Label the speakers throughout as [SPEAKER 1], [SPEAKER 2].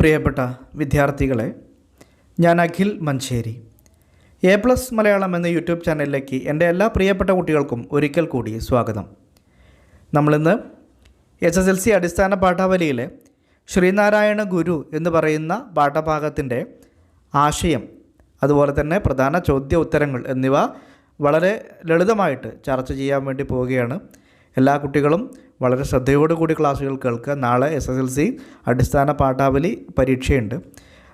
[SPEAKER 1] പ്രിയപ്പെട്ട വിദ്യാർത്ഥികളെ ഞാൻ അഖിൽ മഞ്ചേരി എ പ്ലസ് മലയാളം എന്ന യൂട്യൂബ് ചാനലിലേക്ക് എന്റെ എല്ലാ പ്രിയപ്പെട്ട കുട്ടികൾക്കും ഒരിക്കൽ കൂടി സ്വാഗതം. നമ്മളിന്ന് എസ് എസ് എൽ സി അടിസ്ഥാന പാഠാവലിയിലെ ശ്രീനാരായണ ഗുരു എന്ന് പറയുന്ന പാഠഭാഗത്തിന്റെ ആശയം അതുപോലെ തന്നെ പ്രധാന ചോദ്യ ഉത്തരങ്ങൾ എന്നിവ വളരെ ലളിതമായിട്ട് ചർച്ച ചെയ്യാൻ വേണ്ടി പോവുകയാണ്. എല്ലാ കുട്ടികളും വളരെ ശ്രദ്ധയോടുകൂടി ക്ലാസ്സുകൾ കേൾക്കുക. നാളെ എസ് എസ് എൽ സി അടിസ്ഥാന പാഠാവലി പരീക്ഷയുണ്ട്.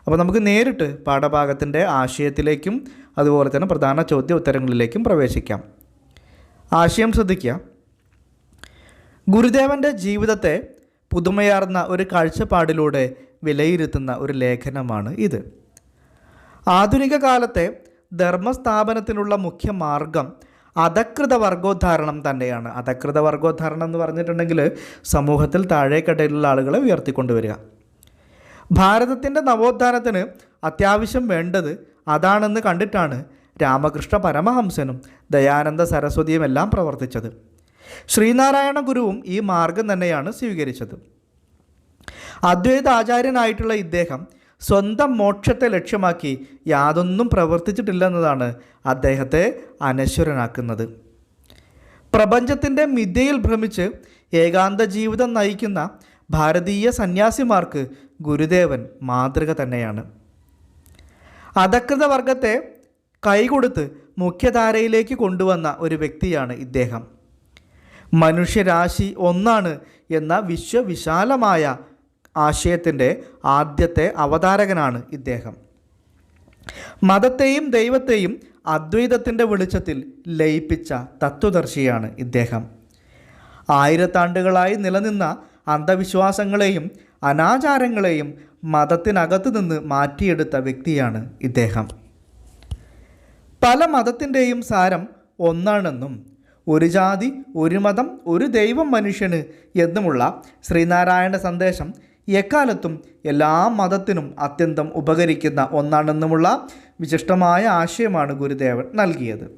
[SPEAKER 1] അപ്പോൾ നമുക്ക് നേരിട്ട് പാഠഭാഗത്തിന്റെ ആശയത്തിലേക്കും അതുപോലെ തന്നെ പ്രധാന ചോദ്യ ഉത്തരങ്ങളിലേക്കും പ്രവേശിക്കാം. ആശയം ശ്രദ്ധിക്കുക. ഗുരുദേവന്റെ ജീവിതത്തെ പുതുമയാർന്ന ഒരു കാഴ്ചപ്പാടിലൂടെ വിലയിരുത്തുന്ന ഒരു ലേഖനമാണ് ഇത്. ആധുനിക കാലത്തെ ധർമ്മസ്ഥാപനത്തിനുള്ള മുഖ്യ മാർഗം അധകൃത വർഗോദ്ധാരണം തന്നെയാണ്. അധകൃത വർഗോദ്ധാരണം എന്ന് പറഞ്ഞിട്ടുണ്ടെങ്കിൽ സമൂഹത്തിൽ താഴേക്കടയിലുള്ള ആളുകളെ ഉയർത്തിക്കൊണ്ടുവരിക. ഭാരതത്തിന്റെ നവോത്ഥാനത്തിന് അത്യാവശ്യം വേണ്ടത് അതാണെന്ന് കണ്ടിട്ടാണ് രാമകൃഷ്ണ പരമഹംസനും ദയാനന്ദ സരസ്വതിയും എല്ലാം പ്രവർത്തിച്ചത്. ശ്രീനാരായണ ഗുരുവും ഈ മാർഗം തന്നെയാണ് സ്വീകരിച്ചത്. അദ്വൈത ആചാര്യനായിട്ടുള്ള ഇദ്ദേഹം സ്വന്തം മോക്ഷത്തെ ലക്ഷ്യമാക്കി യാതൊന്നും പ്രവർത്തിച്ചിട്ടില്ലെന്നതാണ് അദ്ദേഹത്തെ അനശ്വരനാക്കുന്നത്. പ്രപഞ്ചത്തിന്റെ മിഥ്യയിൽ ഭ്രമിച്ച് ഏകാന്ത ജീവിതം നയിക്കുന്ന ഭാരതീയ സന്യാസിമാർക്ക് ഗുരുദേവൻ മാതൃക തന്നെയാണ്. അധകൃത വർഗത്തെ കൈകൊടുത്ത് മുഖ്യധാരയിലേക്ക് കൊണ്ടുവന്ന ഒരു വ്യക്തിയാണ് ഇദ്ദേഹം. മനുഷ്യരാശി ഒന്നാണ് എന്ന വിശ്വവിശാലമായ ആശയത്തിന്റെ ആദ്യത്തെ അവതാരകനാണ് ഇദ്ദേഹം. മതത്തെയും ദൈവത്തെയും അദ്വൈതത്തിന്റെ വെളിച്ചത്തിൽ ലയിപ്പിച്ച തത്വദർശിയാണ് ഇദ്ദേഹം. ആയിരത്താണ്ടുകളായി നിലനിന്ന അന്ധവിശ്വാസങ്ങളെയും അനാചാരങ്ങളെയും മതത്തിനകത്തു നിന്ന് മാറ്റിയെടുത്ത വ്യക്തിയാണ് ഇദ്ദേഹം. പല മതത്തിന്റെയും സാരം ഒന്നാണെന്നും ഒരു ജാതി ഒരു മതം ഒരു ദൈവം മനുഷ്യന് എന്നുമുള്ള ശ്രീനാരായണ സന്ദേശം എക്കാലത്തും എല്ലാ മതത്തിനും അത്യന്തം ഉപകരിക്കുന്ന ഒന്നാണെന്നുമുള്ള വിശിഷ്ടമായ ആശയമാണ് ഗുരുദേവൻ നൽകിയത്.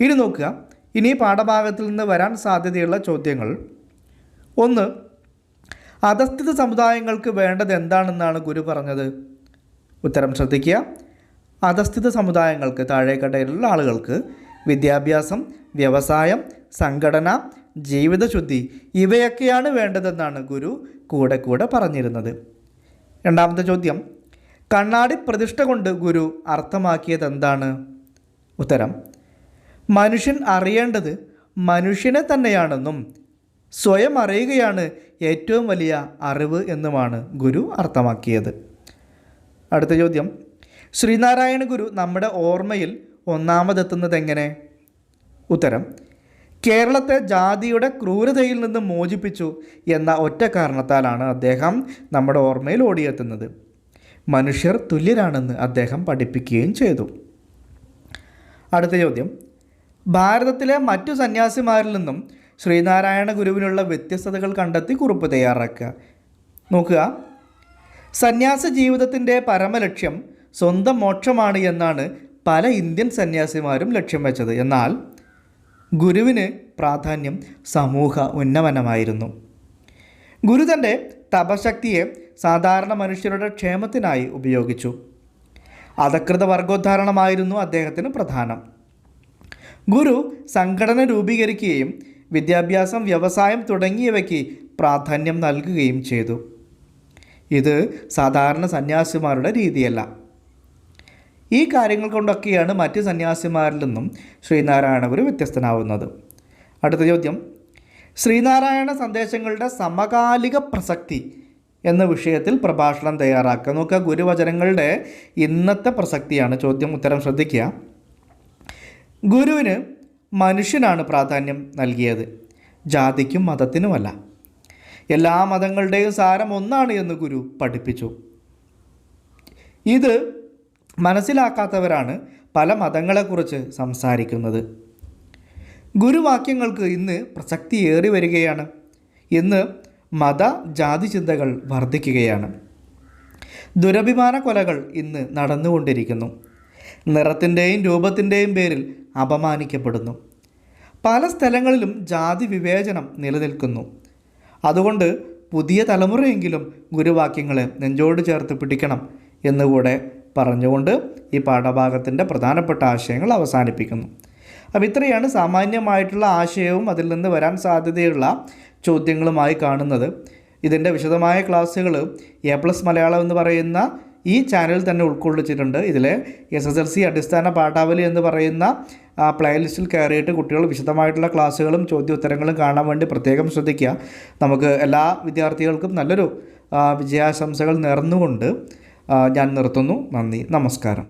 [SPEAKER 1] ഇനി നോക്കുക. ഇനി പാഠഭാഗത്തിൽ നിന്ന് വരാൻ സാധ്യതയുള്ള ചോദ്യങ്ങൾ. ഒന്ന് അധസ്ഥിത സമുദായങ്ങൾക്ക് വേണ്ടത് എന്താണെന്നാണ് ഗുരു പറഞ്ഞത്? ഉത്തരം ശ്രദ്ധിക്കുക. അധസ്ഥിത സമുദായങ്ങൾക്ക് താഴേക്കടയിലുള്ള ആളുകൾക്ക് വിദ്യാഭ്യാസം വ്യവസായം സംഘടന ജീവിതശുദ്ധി ഇവയൊക്കെയാണ് വേണ്ടതെന്നാണ് ഗുരു കൂടെ കൂടെ പറഞ്ഞിരുന്നത്. രണ്ടാമത്തെ ചോദ്യം കണ്ണാടി പ്രതിഷ്ഠ കൊണ്ട് ഗുരു അർത്ഥമാക്കിയത് എന്താണ് ഉത്തരം മനുഷ്യൻ അറിയേണ്ടത് മനുഷ്യനെ തന്നെയാണെന്നും സ്വയം അറിയുകയാണ് ഏറ്റവും വലിയ അറിവ് എന്നുമാണ് ഗുരു അർത്ഥമാക്കിയത്. അടുത്ത ചോദ്യം ശ്രീനാരായണ ഗുരു നമ്മുടെ ഓർമ്മയിൽ ഒന്നാമതെത്തുന്നത് എങ്ങനെ ഉത്തരം കേരളത്തെ ജാതിയുടെ ക്രൂരതയിൽ നിന്ന് മോചിപ്പിച്ചു എന്ന ഒറ്റ കാരണത്താലാണ് അദ്ദേഹം നമ്മുടെ ഓർമ്മയിൽ ഓടിയെത്തുന്നത്. മനുഷ്യർ തുല്യരാണെന്ന് അദ്ദേഹം പഠിപ്പിക്കുകയും ചെയ്തു. അടുത്ത ചോദ്യം. ഭാരതത്തിലെ മറ്റു സന്യാസിമാരിൽ നിന്നും ശ്രീനാരായണ ഗുരുവിനുള്ള വ്യത്യസ്തതകൾ കണ്ടെത്തി കുറിപ്പ് തയ്യാറാക്കുക. നോക്കുക. സന്യാസ ജീവിതത്തിന്റെ പരമലക്ഷ്യം സ്വന്തം മോക്ഷമാണ് എന്നാണ് പല ഇന്ത്യൻ സന്യാസിമാരും ലക്ഷ്യം വെച്ചത്. എന്നാൽ ഗുരുവിന് പ്രാധാന്യം സമൂഹ ഉന്നമനമായിരുന്നു. ഗുരു തന്റെ തപശക്തിയെ സാധാരണ മനുഷ്യരുടെ ക്ഷേമത്തിനായി ഉപയോഗിച്ചു. അധകൃത വർഗോദ്ധാരണമായിരുന്നു അദ്ദേഹത്തിന് പ്രധാനം. ഗുരു സംഘടന രൂപീകരിക്കുകയും വിദ്യാഭ്യാസം വ്യവസായം തുടങ്ങിയവയ്ക്ക് പ്രാധാന്യം നൽകുകയും ചെയ്തു. ഇത് സാധാരണ സന്യാസിമാരുടെ രീതിയല്ല. ഈ കാര്യങ്ങൾ കൊണ്ടൊക്കെയാണ് മറ്റ് സന്യാസിമാരിൽ നിന്നും ശ്രീനാരായണ ഗുരു വ്യത്യസ്തനാവുന്നത്. അടുത്ത ചോദ്യം. ശ്രീനാരായണ സന്ദേശങ്ങളുടെ സമകാലിക പ്രസക്തി എന്ന വിഷയത്തിൽ പ്രഭാഷണം തയ്യാറാക്കുക. നോക്കുക ഗുരുവചനങ്ങളുടെ ഇന്നത്തെ പ്രസക്തിയാണ്. ചോദ്യം ഉത്തരം ശ്രദ്ധിക്കുക. ഗുരുവിന് മനുഷ്യനാണ് പ്രാധാന്യം നൽകിയത്. ജാതിക്കും മതത്തിനുമല്ല. എല്ലാ മതങ്ങളുടെയും സാരം ഒന്നാണ് എന്ന് ഗുരു പഠിപ്പിച്ചു. ഇത് മനസ്സിലാക്കാത്തവരാണ് പല മതങ്ങളെക്കുറിച്ച് സംസാരിക്കുന്നത്. ഗുരുവാക്യങ്ങൾക്ക് ഇന്ന് പ്രസക്തിയേറി വരികയാണ്. ഇന്ന് മത ജാതി ചിന്തകൾ വർദ്ധിക്കുകയാണ് ദുരഭിമാന കൊലകൾ ഇന്ന് നടന്നുകൊണ്ടിരിക്കുന്നു. നിറത്തിന്റെയും രൂപത്തിന്റെയും പേരിൽ അപമാനിക്കപ്പെടുന്നു. പല സ്ഥലങ്ങളിലും ജാതി വിവേചനം നിലനിൽക്കുന്നു. അതുകൊണ്ട് പുതിയ തലമുറയെങ്കിലും ഗുരുവാക്യങ്ങളെ നെഞ്ചോട് ചേർത്ത് പിടിക്കണം എന്നുകൂടെ പറഞ്ഞുകൊണ്ട് ഈ പാഠഭാഗത്തിന്റെ പ്രധാനപ്പെട്ട ആശയങ്ങൾ അവസാനിപ്പിക്കുന്നു. അപ്പം ഇത്രയാണ് സാമാന്യമായിട്ടുള്ള ആശയവും അതിൽ നിന്ന് വരാൻ സാധ്യതയുള്ള ചോദ്യങ്ങളുമായി കാണുന്നത്. ഇതിന്റെ വിശദമായ ക്ലാസ്സുകൾ എ പ്ലസ് മലയാളം എന്ന് പറയുന്ന ഈ ചാനൽ തന്നെ ഉൾക്കൊള്ളിച്ചിട്ടുണ്ട്. ഇതിലെ എസ് എസ് എൽ സി അടിസ്ഥാന പാഠാവലി എന്ന് പറയുന്ന ആ പ്ലേലിസ്റ്റിൽ കയറിയിട്ട് കുട്ടികൾ വിശദമായിട്ടുള്ള ക്ലാസ്സുകളും ചോദ്യോത്തരങ്ങളും കാണാൻ വേണ്ടി പ്രത്യേകം ശ്രദ്ധിക്കുക. നമുക്ക് എല്ലാ വിദ്യാർത്ഥികൾക്കും നല്ലൊരു വിജയാശംസകൾ നേർന്നുകൊണ്ട് ഞാൻ നിർത്തുന്നു. നന്ദി. നമസ്കാരം.